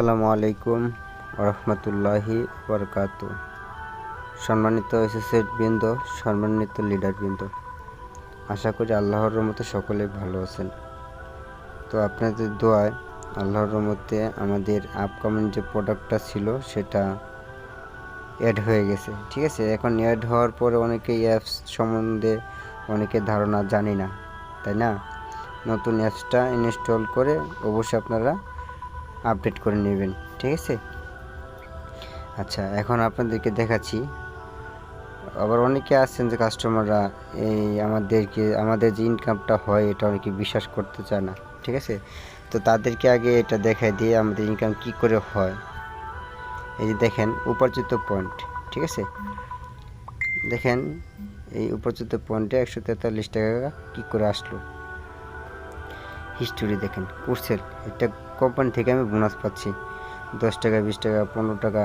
আসসালামু আলাইকুম রহমতুল্লাহি বরকাত সম্মানিত এসোসিয়েট বৃন্দ, সম্মানিত লিডার বৃন্দ, আশা করি আল্লাহর রহমতে সকলে ভালো আছেন। তো আপনাদের দোয়ায় আল্লাহর রহমতে আমাদের আপকামিং যে প্রোডাক্টটা ছিল, সেটা অ্যাড হয়ে গেছে। ঠিক আছে? এখন অ্যাড হওয়ার পরে অনেকে অ্যাপস সম্বন্ধে অনেকে ধারণা জানি না, তাই না? নতুন অ্যাপসটা ইনস্টল করে অবশ্যই আপনারা আপডেট করে নেবেন, ঠিক আছে? আচ্ছা এখন আপনাদেরকে দেখাচ্ছি। আবার অনেকে আছেন যে কাস্টমাররা এই আমাদেরকে, আমাদের যে ইনকামটা হয়, এটা অনেকে বিশ্বাস করতে চায় না, ঠিক আছে? তো তাদেরকে আগে এটা দেখাই দিয়ে আমাদের ইনকাম কি করে হয়। এই যে দেখেন উপার্জিত পয়েন্ট ঠিক আছে? দেখেন, এই উপার্জিত পয়েন্টে একশো তেতাল্লিশ টাকা কী করে আসলো? হিস্টোরি দেখেন কোর্সেল এটা কোম্পানি থেকে আমি বোনাস পাচ্ছি। দশ টাকা, বিশ টাকা, পনেরো টাকা।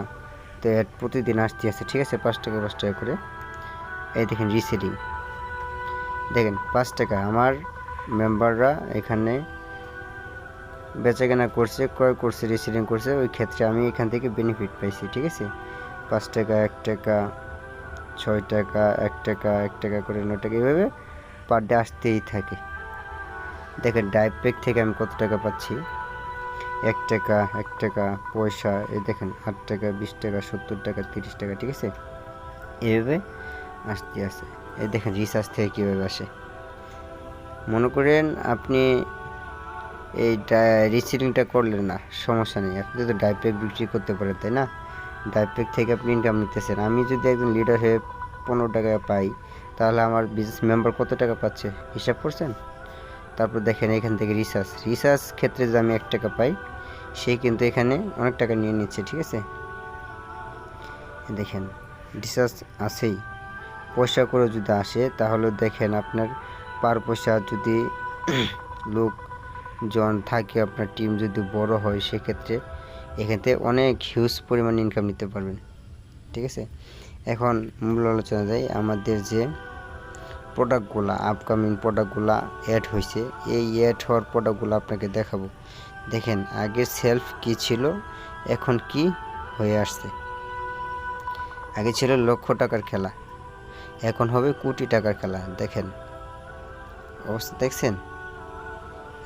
তো অ্যাড প্রতিদিন আসতে আছে ঠিক আছে, পাঁচ টাকা পাঁচ টাকা করে। এই দেখেন রিসেলিং দেখেন, পাঁচ টাকা। আমার মেম্বাররা এখানে বেচাকেনা করছে, ক্রয় করছে রিসেলিং করছে। ওই ক্ষেত্রে আমি এখান থেকে বেনিফিট পাইছি, ঠিক আছে? পাঁচ টাকা, এক টাকা, ছয় টাকা, এক টাকা এক টাকা করে ন টাকা এইভাবে পার ডে আসতেই থাকে। দেখেন ডাইভ থেকে আমি কত টাকা পাচ্ছি? এক টাকা এক টাকা পয়সা, এই দেখেন, আট টাকা, বিশ টাকা, সত্তর টাকা, তিরিশ টাকা, ঠিক আছে? এভাবে আসতে আসে এই দেখেন রিচার্জ থেকে কীভাবে আসে? মনে করেন আপনি এই রিসিলিংটা করলেন না, সমস্যা নেই। আপনি তো ডাইভ প্যাক বিক্রি করতে পারেন, তাই না? ডাইভ প্যাক থেকে আপনি ইনকাম নিতেছেন। আমি যদি একজন লিডার হয়ে পনেরো টাকা পাই, তাহলে আমার বিজনেস মেম্বার কত টাকা পাচ্ছে? হিসাব করছেন? তারপর দেখেন এখান থেকে রিসার্চ রিসার্চ ক্ষেত্রে যদি আমি এক টাকা পাই, সে কিন্তু এখানে অনেক টাকা নিয়ে নিচ্ছে, ঠিক আছে? দেখেন রিসার্চ আসেই পয়সা করে যদি আসে, তাহলে দেখেন আপনার পার পয়সা যদি লোকজন থাকে, আপনার টিম যদি বড় হয়, সেক্ষেত্রে এখান থেকে অনেক হিউজ পরিমাণ ইনকাম নিতে পারবেন। ঠিক আছে? এখন মূল আলোচনা যাই আমাদের যে প্রোডাক্টগুলো আপকামিং প্রোডাক্টগুলো অ্যাড হয়েছে এই অ্যাড হওয়ার প্রোডাক্টগুলো আপনাকে দেখাবো। দেখেন, আগে সেলফ কি ছিল, এখন কি হয়ে আসছে। আগে ছিল লক্ষ টাকার খেলা, এখন হবে কোটি টাকার খেলা। দেখেন, অবস্থা দেখছেন?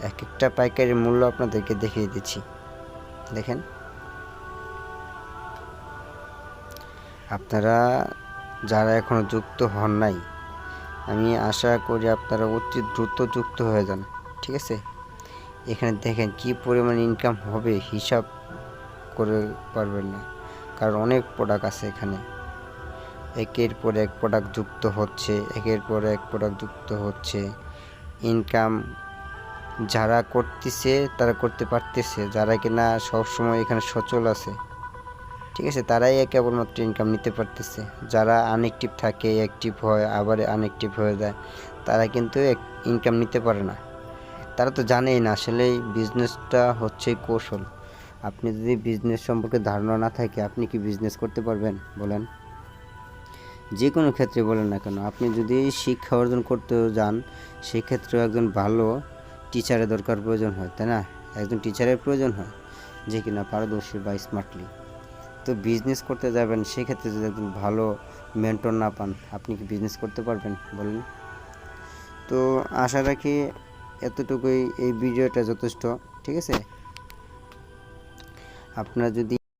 এক একটা পাইকারি মূল্য আপনাদেরকে দেখিয়ে দিচ্ছি। দেখেন, আপনারা যারা এখনও যুক্ত হন নাই আমি আশা করি আপনারা অতি দ্রুত যুক্ত হয়ে যান, ঠিক আছে? এখানে দেখেন কি পরিমাণ ইনকাম হবে হিসাব করে পারবেন না, কারণ অনেক প্রোডাক্ট আছে এখানে। একের পর এক প্রোডাক্ট যুক্ত হচ্ছে, একের পর এক প্রোডাক্ট যুক্ত হচ্ছে। ইনকাম যারা করতেছে, তারা করতে পারতেছে, যারা কিনা সবসময় এখানে সচল আছে। ঠিক আছে, তারাই কেবলমাত্র ইনকাম নিতে পারতেছে। যারা আনএক্টিভ থাকে অ্যাক্টিভ হয়, আবার আনএক্টিভ হয়ে যায়, তারা কিন্তু ইনকাম নিতে পারে না। তারা তো জানেই না আসলে বিজনেসটা হচ্ছে কৌশল। আপনি যদি বিজনেস সম্পর্কে ধারণা না থাকে, আপনি কি বিজনেস করতে পারবেন? বলেন। যে কোনো ক্ষেত্রে বলেন না কেন, আপনি যদি শিক্ষা অর্জন করতে যান, সেক্ষেত্রেও একজন ভালো টিচারের দরকার প্রয়োজন হয়, তাই না? একজন টিচারের প্রয়োজন হয়, যে কিনা পারদর্শী বা স্মার্টলি তো বিজনেস করতে যাবেন, সেক্ষেত্রে যদি একজন ভালো মেন্টর না পান, আপনি কি বিজনেস করতে পারবেন? বলেন। তো আশা রাখি এতটুকুই, এই ভিডিওটা যথেষ্ট, ঠিক আছে? আপনারা যদি